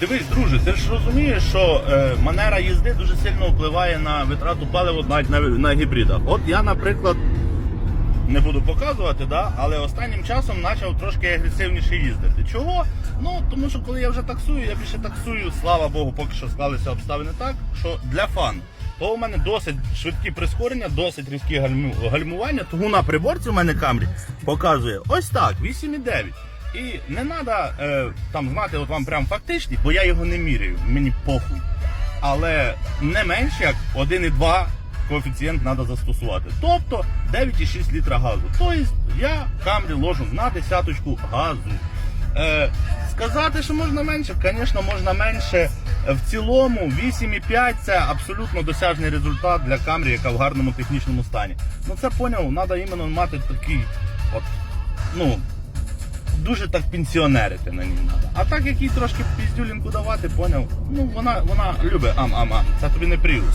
дивись, друже, ти ж розумієш, що е, манера їзди дуже сильно впливає на витрату палива навіть на, на гібридах. От я, наприклад, не буду показувати, да, але останнім часом почав трошки агресивніше їздити. Чого? Ну тому що коли я вже таксую, я більше таксую, слава Богу, поки що склалися обставини так, що для фану. То у мене досить швидкі прискорення, досить різкі гальмування, тому на приборці у мене камері показує ось так, 8,9. І не треба е, там знати от вам прям фактичні, бо я його не міряю, мені похуй. Але не менше як 1,2 коефіцієнт треба застосувати. Тобто 9,6 літра газу. Тобто я камрі ложу на десяточку газу. Е, сказати, що можна менше, звісно, можна менше. В цілому 8,5 це абсолютно досяжний результат для камрі, яка в гарному технічному стані. Ну це поняв, треба іменно мати такий, от, ну, дуже так пенсіонерити на ній треба. А так як їй трошки піздюлінку давати, поняв? Ну вона, вона любить ам-ам-ам. Це тобі не приус.